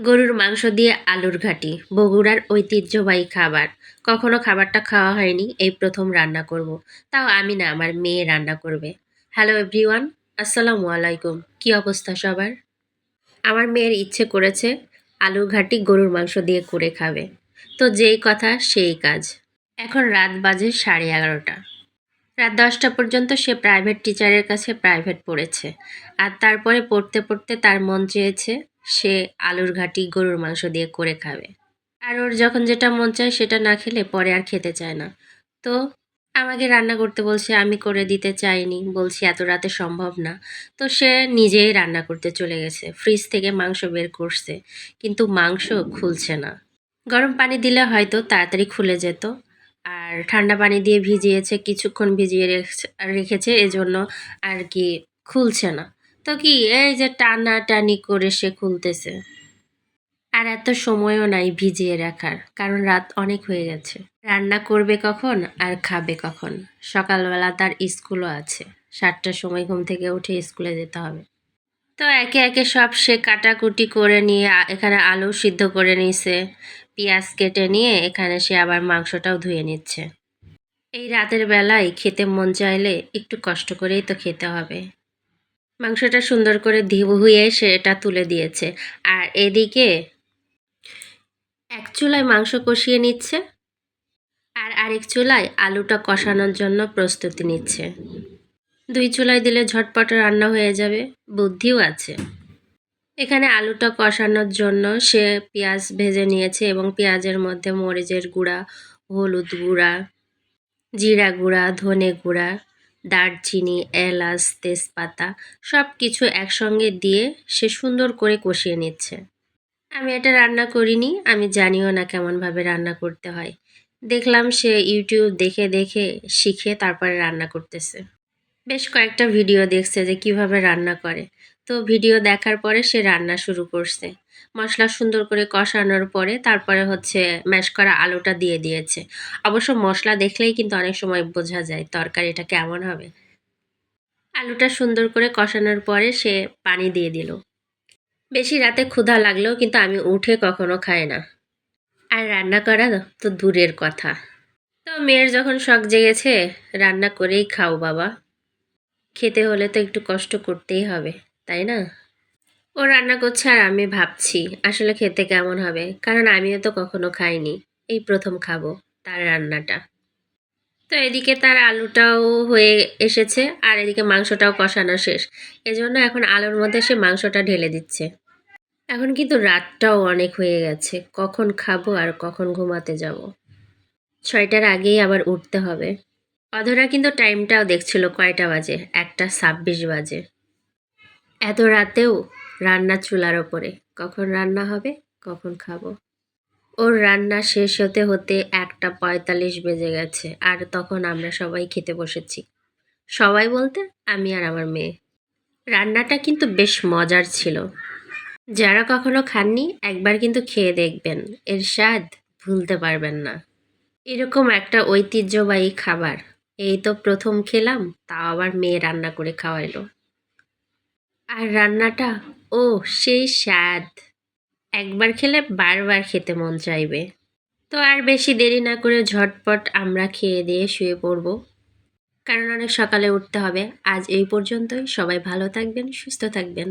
গরুর মাংস দিয়ে আলুর ঘাটি, বগুড়ার ঐতিহ্যবাহী খাবার। কখনো খাবারটা খাওয়া হয়নি, এই প্রথম রান্না করব। তাও আমি না, আমার মেয়ে রান্না করবে। হ্যালো এভরিওয়ান, আসসালামু আলাইকুম। কি অবস্থা সবার? আমার মেয়ের ইচ্ছে করেছে আলু ঘাটি গরুর মাংস দিয়ে করে খাবে। তো যেই কথা, সেই কাজ। এখন রাত বাজে সাড়ে এগারোটা। রাত দশটা পর্যন্ত সে প্রাইভেট টিচারের কাছে প্রাইভেট পড়েছে। আর তারপরে পড়তে পড়তে তার মন চেয়েছে সে আলুর ঘাটি গরুর মাংস দিয়ে করে খাবে। আর ওর যখন যেটা মন চায় সেটা না খেলে পরে আর খেতে চায় না। তো আমাকে রান্না করতে বলছে, আমি করে দিতে চাইনি। বলছি, এত রাতে সম্ভব না। তো সে নিজেই রান্না করতে চলে গেছে। ফ্রিজ থেকে মাংস বের করছে, কিন্তু মাংস খুলছে না। গরম পানি দিলে হয়তো তাড়াতাড়ি খুলে যেত, আর ঠান্ডা পানি দিয়ে ভিজিয়েছে, কিছুক্ষণ ভিজিয়ে রেখেছে- এজন্য আর কি খুলছে না। তো কি, এই যে টানা টানি করে সে খুলতেছে। আর এত সময়ও নাই ভিজিয়ে রাখার, কারণ রাত অনেক হয়ে গেছে। রান্না করবে কখন আর খাবে কখন? সকালবেলা তার স্কুলও আছে, সাতটার সময় ঘুম থেকে উঠে স্কুলে যেতে হবে। তো একে একে সব সে কাটাকুটি করে নিয়ে এখানে আলু সিদ্ধ করে নিয়েছে, পেঁয়াজ কেটে নিয়ে এখানে সে আবার মাংসটাও ধুয়ে নিচ্ছে। এই রাতের বেলায় খেতে মন চাইলে একটু কষ্ট করেই তো খেতে হবে। মাংসটা সুন্দর করে ধুয়ে সেটা তুলে দিয়েছে। আর এদিকে এক চুলায় মাংস কষিয়ে নিচ্ছে আর আরেক চুলায় আলুটা কষানোর জন্য প্রস্তুতি নিচ্ছে। দুই চুলায় দিলে ঝটপট রান্না হয়ে যাবে, বুদ্ধিও আছে। এখানে আলুটা কষানোর জন্য সে পেঁয়াজ ভেজে নিয়েছে এবং পেঁয়াজের মধ্যে মরিচের গুঁড়া, হলুদ গুঁড়া, জিরা গুঁড়া, ধনে গুঁড়া দারচিনি, এলাচ, তেজপাতা সব কিছু একসঙ্গে দিয়ে সে সুন্দর করে কষিয়ে নিচ্ছে। আমি এটা রান্না করিনি, আমি জানিও না কেমনভাবে রান্না করতে হয়। দেখলাম সে ইউটিউব দেখে দেখে শিখে তারপরে রান্না করতেছে। বেশ কয়েকটা ভিডিও দেখছে যে কীভাবে রান্না করে। তো ভিডিও দেখার পরে সে রান্না শুরু করছে। মশলা সুন্দর করে কষানোর পরে তারপরে হচ্ছে ম্যাশ করা আলুটা দিয়ে দিয়েছে। অবশ্য মশলা দেখলেই কিন্তু অনেক সময় বোঝা যায় তরকারিটা কেমন হবে। আলুটা সুন্দর করে কষানোর পরে সে পানি দিয়ে দিল। বেশি রাতে ক্ষুধা লাগলেও কিন্তু আমি উঠে কখনো খাই না। আর রান্না করা তো দূরের কথা। তো মেয়ের যখন শখ জেগেছে, রান্না করেই খাও বাবা। খেতে হলে তো একটু কষ্ট করতেই হবে। তাই না? ও রান্না করছে আর আমি ভাবছি আসলে খেতে কেমন হবে, কারণ আমিও তো কখনো খাইনি। এই প্রথম খাব তার রান্নাটা। তো এদিকে তার আলুটাও হয়ে এসেছে আর এদিকে মাংসটাও কষানো শেষ। এজন্য এখন আলুর মধ্যে সে মাংসটা ঢেলে দিচ্ছে। এখন কিন্তু রাতটাও অনেক হয়ে গেছে, কখন খাব আর কখন ঘুমাতে যাব। ছয়টার আগেই আবার উঠতে হবে। অধরা কিন্তু টাইমটাও দেখছিল কয়টা বাজে, একটা ছাব্বিশ বাজে। এত রাতেও রান্না চুলার ওপরে। কখন রান্না হবে, কখন খাব। ওর রান্না শেষ হতে হতে একটা পঁয়তাল্লিশ বেজে গেছে, আর তখন আমরা সবাই খেতে বসেছি। সবাই বলতে আমি আর আমার মেয়ে। রান্নাটা কিন্তু বেশ মজার ছিল। যারা কখনো খাননি, একবার কিন্তু খেয়ে দেখবেন। এর স্বাদ ভুলতে পারবেন না। এরকম একটা ঐতিহ্যবাহী খাবার। এই তো প্রথম খেলাম, তাও আবার মেয়ে রান্না করে খাওয়াইলো। আর রান্নাটা, ও, সেই স্বাদ। একবার খেলে বারবার খেতে মন চাইবে। তো আর বেশি দেরি না করে ঝটপট আমরা খেয়ে দিয়ে শুয়ে পড়ব। কারণ অনেক সকালে উঠতে হবে। আজ এই পর্যন্তই। সবাই ভালো থাকবেন, সুস্থ থাকবেন।